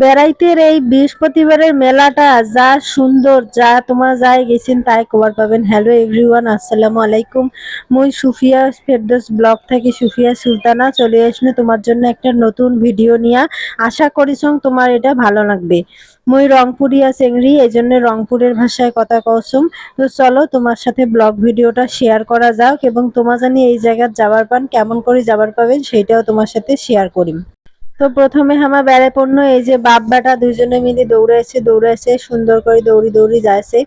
বেড়াইতের এই বৃহস্পতিবারের মেলাটা যা সুন্দর, যা তোমার যাই গেছেন তাই খবর পাবেন। হ্যালো এভরিওয়ান আসসালামু আলাইকুম। মুই সুফিয়া ফেরদোস ব্লগ থেকে সুফিয়া সুলতানা। চলে আসলে তোমার জন্য একটা নতুন ভিডিও নিয়ে। আশা করিছং তোমার এটা ভালো লাগবে। মুই রংপুরিয়া চেংড়ি এই জন্য রংপুরের ভাষায় কথা কওসুম তো চলো তোমার সাথে ব্লগ ভিডিওটা শেয়ার করা যাক এবং তোমার জানি এই জায়গায় যাবার পান কেমন করে যাবার পাবেন, সেটাও তোমার সাথে শেয়ার করিম। তো প্রথমে আমার বেড়ে পড়ল, এই যে বাপ বেটা দুজনে মিলে দৌড়াইছে দৌড়াইছে, সুন্দর করে দৌড়ি দৌড়ি যাইছে।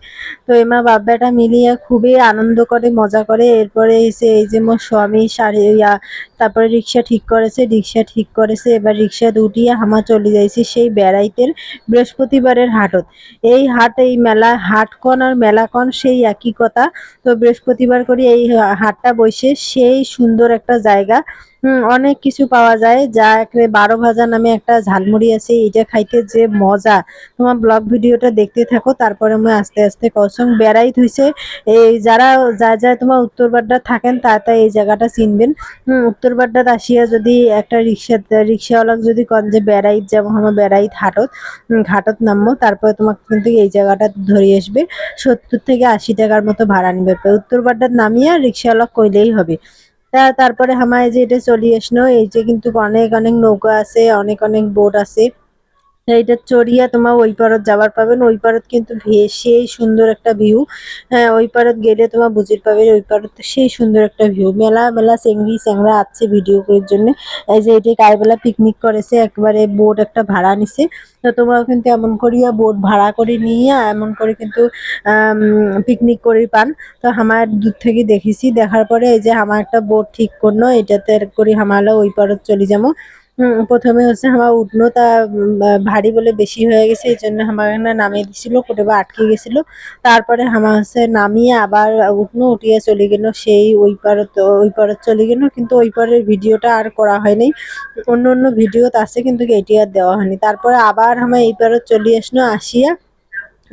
তো এমা বাপ বেটা মিলিয়ে খুবই আনন্দ করে, মজা করে। এরপরে এসে এই যে মোর স্বামী শাড়ি, ইয়া, তারপরে রিক্সা ঠিক করেছে, রিক্সা ঠিক করেছে। এবার রিক্সা উঠিয়ে হামা চলে যাইছে সেই বেড়াইতের বৃহস্পতিবারের হাটত। এই হাট, এই মেলা হাটকন আর মেলাকন সেই একই কথা। তো বৃহস্পতিবার করে এই হাটটা বসে সেই সুন্দর একটা জায়গা। অনেক কিছু পাওয়া যায়, যা একেবারে বারো ভাজা নামে একটা ঝালমুড়ি আছে এটা খাইতে যে মজা। তোমার ব্লগ ভিডিওটা দেখতে থাকো, তারপরে আমি আস্তে আস্তে কসং বেড়াই থইছে এই যারা, যা যা তোমার উত্তরবাড্ডা থাকেন, তা তা এই জায়গাটা চিনবেন। উত্তরবাড্ডাত আসিয়া যদি একটা রিক্সা, রিক্সাওয়ালাক যদি কন যে বেড়াইত যাব আমার বেড়াইত হাটত ঘাটত নামবো, তারপরে তোমাকে কিন্তু এই জায়গাটা ধরে আসবে। সত্তর থেকে আশি টাকার মতো ভাড়া নিবে। উত্তরবাড্ডাত নামিয়ে রিক্সাওয়ালা কইলেই হবে। তা তারপরে হামায় যে এটা চলি আসলো, এই যে কিন্তু অনেক অনেক নৌকা আছে, অনেক অনেক বোট আছে। এইটা চড়িয়া তোমার ওই পারত যাবার পাবেন, ওই পারত কিন্তু সেই সুন্দর একটা ভিউ হ্যাঁ ওই পারত গেলে তোমার বুঝির পাবে ওই পারত সেই সুন্দর একটা ভিউ মেলা মেলা চেংড়ি চ্যাংড়া আছে ভিডিও করার জন্য। এই যে এটা কাইবেলা পিকনিক করেছে, একবারে বোট একটা ভাড়া নিছে। তো তোমরাও কিন্তু এমন করিয়া বোট ভাড়া করে নিয়ে, এমন করে কিন্তু পিকনিক করে পান। তো আমার দূর থেকে দেখেছি, দেখার পরে এই যে আমার একটা বোট ঠিক করল, এটাতে করে হামালা ওই পারত চলে যাব। প্রথমে হচ্ছে আমার উঠনো তা উম, আহ, ভারী বলে বেশি হয়ে গেছে এই জন্য আমার নামিয়ে দিছিল কোটে বা আটকে গেছিল। তারপরে আমার হচ্ছে নামিয়ে আবার উঠনো উঠিয়ে চলে গেল সেই ওই পারত ওই পারত চলে গেল কিন্তু ওই পারের ভিডিওটা আর করা হয়নি। অন্য অন্য ভিডিও আছে কিন্তু এটি আর দেওয়া হয়নি। তারপরে আবার আমার এই পারত চলে আসলো আসিয়া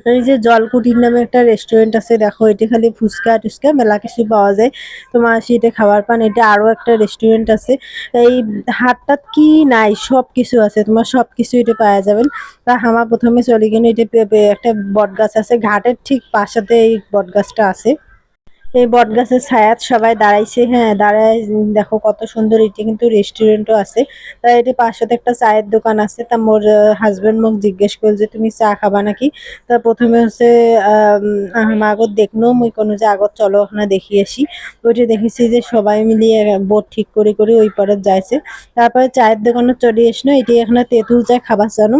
এই যে জলকুটির নামে একটা রেস্টুরেন্ট আছে, দেখো, এটা খালি ফুচকা টুচকা, মেলা কিছু পাওয়া যায়। তোমার সেটা খাবার পান, এটা আরও একটা রেস্টুরেন্ট আছে। এই হাটটাত কি নাই সব কিছু আছে, তোমার সব কিছু এটা পাওয়া যাবেন তা আমার প্রথমে চলে গেলে, এটা একটা বট গাছ আছে, ঘাটের ঠিক পাশাতে এই বট গাছটা আছে। এই বট গাছের ছায়াত সবাই দাঁড়াইছে হ্যাঁ দাঁড়ায় দেখো কত সুন্দর, এটি কিন্তু রেস্টুরেন্টও আছে। তা এটি পাশাতে একটা চায়ের দোকান আছে, তা মোর হাজবেন্ড মোক জিজ্ঞেস করল যে, তুমি চা খাবা নাকি? তা প্রথমে হচ্ছে আগত দেখনো মুই কোনো যে, আগত চলো, ওখানে দেখি আসি। ওইটা দেখেছি যে, সবাই মিলিয়ে বোট ঠিক করে করে ওই পারে যাইছে। তারপরে চায়ের দোকানে চলে এসনো এটি এখানে তেঁতুল চা খাবার জানো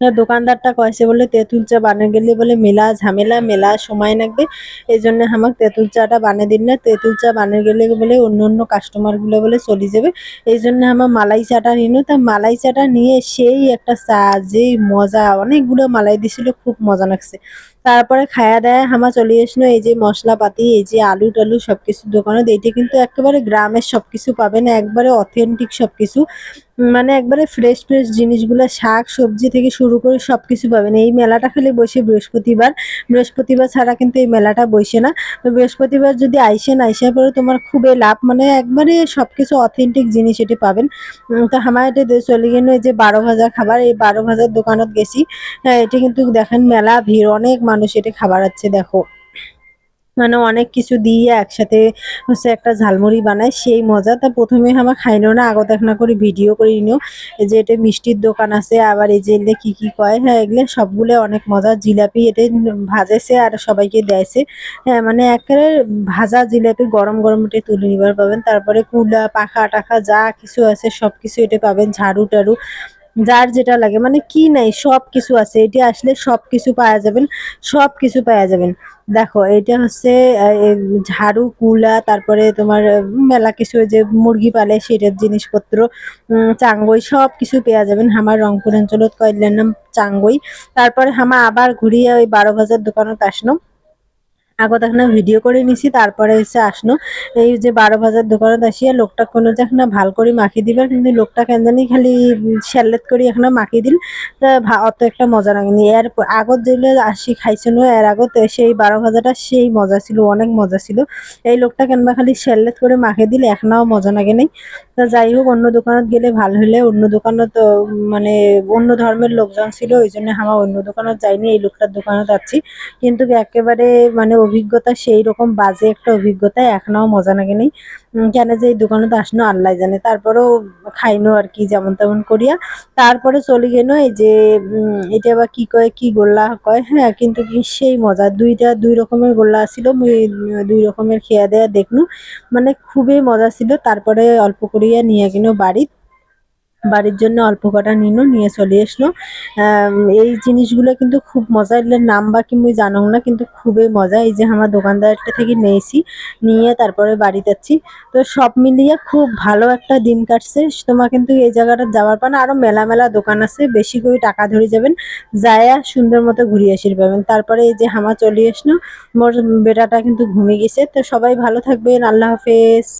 দোকানদারটা কয়েছে বলে তেঁতুল চা বানিয়ে গেলে বলে মেলা ঝামেলা, মেলা সময় লাগবে। এই জন্য আমাকে তেঁতুল চাটা বানিয়ে দিন না, তেঁতুল চা বানিয়ে গেলে বলে অন্য অন্য কাস্টমারগুলো বলে চলে যাবে। এই জন্য আমার মালাই চাটা নিল তা মালাই চাটা নিয়ে সেই একটা চা, যেই মজা, অনেকগুলো মালাই দিছিল, খুব মজা লাগছে। তারপরে খায়া দায়া হামা চলে আসলো, এই যে মশলাপাতি, এই যে আলু টালু সবকিছু দোকানে। এইটা কিন্তু একেবারে গ্রামের সবকিছু পাবেন একবারে অথেন্টিক সবকিছু। মানে একবারে ফ্রেশ ফ্রেশ জিনিসগুলো, শাক, সবজি থেকে শুরু করে সবকিছু পাবেন এই মেলাটা খালি বসে বৃহস্পতিবার। বৃহস্পতিবার ছাড়া কিন্তু এই মেলাটা বসে না। তো বৃহস্পতিবার যদি আইসেন আইসা পরে তোমার খুবই লাভ মানে একবারে সবকিছু অথেন্টিক জিনিস এটি পাবেন। তো আমার এটা চলে গেল, এই যে বারো ভাজা খাবার, এই বারো ভাজার দোকানত গেছি। হ্যাঁ এটি কিন্তু দেখেন মেলা ভিড়, অনেক মানুষ এটা খাবার আছে, দেখো। মানে অনেক কিছু দিয়ে একসাথে হচ্ছে একটা ঝালমুড়ি বানায়, সেই মজা। তা প্রথমে আমার খাইলো না, আগত না করে ভিডিও করে নিও যে এটা মিষ্টির দোকান আছে, আবার এই যে এগুলো কি কি কয় হ্যাঁ এগুলো সবগুলো অনেক মজা। জিলাপি এটা ভাজেছে আর সবাইকে দেয়ছে। হ্যাঁ মানে একেবারে ভাজা জিলাপি, গরম গরম এটা তুলে নিবার পাবেন। তারপরে কুলা, পাখা, টাখা, যা কিছু আছে সব কিছু এটা পাবেন, ঝাড়ু টাড়ু। যার যেটা লাগে মানে কি নাই সব কিছু আছে। এটি আসলে সব কিছু পাওয়া যাবেন সব কিছু পাওয়া যাবেন। দেখো, এটা হচ্ছে ঝাড়ু, কুলা, তারপরে তোমার মেলা কিছু যে মুরগি পালে, সেটার জিনিসপত্র চাঙ্গই সব কিছু পেয়ে যাবেন। আমার রংপুর অঞ্চলত কইলের নাম চাঙ্গই। তারপরে হামা আবার ঘুরিয়ে ওই বারো বাজার দোকানত আসলো আগত এখানে ভিডিও করে নিছি, তারপরে এসে আসনো। এই যে বারো বাজার দোকানত আসিয়া লোকটা কোনো যে এখন ভালো করে মাখি দিবার কিন্তু লোকটা কেন জানি খালি শ্যালেত করে এখন মাখি দিল। অত একটা মজা লাগেনি। এর আগত যেগুলো আসি খাইছিল এর আগত সেই বারো ভাজাটা সেই মজা ছিল, অনেক মজা ছিল। এই লোকটা কেনবা খালি শ্যালেত করে মাখি দিলে, এখনাও মজা লাগে নেই। তা যাই হোক, অন্য দোকানত গেলে ভালো হলে অন্য দোকানত মানে অন্য ধর্মের লোকজন ছিল, ওই জন্য আমার অন্য দোকানত যাইনি, এই লোকটার দোকানত আছি। কিন্তু একেবারে মানে অভিজ্ঞতা সেই রকম বাজে একটা অভিজ্ঞতা এখনও মজা লাগে নেই কেন যে এই দোকানত আসনো আল্লাহ জানে। তারপরেও খাইনো আর কি, যেমন তেমন করিয়া। তারপরে চলে গেল এই যে এটা আবার কি কয়, কি গোল্লা কয় হ্যাঁ কিন্তু কি সেই মজা। দুইটা, দুই রকমের গোল্লা ছিল দুই রকমের খেয়া দেয়া দেখনু। মানে খুবই মজা ছিল। তারপরে অল্প করিয়া নিয়ে গেল বাড়ি বাড়ির জন্য অল্প কটা নিনো নিয়ে চলে আম, এই জিনিসগুলো কিন্তু খুব মজা এগুলোর নাম বা কি মুই জানো না কিন্তু খুবই মজা। এই যে আমার দোকানদারটা থেকে নিয়েছি নিয়ে তারপরে বাড়ি যাচ্ছি। তো সব মিলিয়ে খুব ভালো একটা দিন কাটছে। তোমার কিন্তু এই জায়গাটা যাওয়ার পর আরও মেলা মেলা দোকান আছে বেশি করে টাকা ধরে যাবেন যায়া সুন্দর মতো ঘুরিয়ে আসির পাবেন তারপরে এই যে হামা চলে আসলো মোর বেটাটা কিন্তু ঘুমিয়ে গেছে। তো সবাই ভালো থাকবেন আল্লাহ হাফেজ।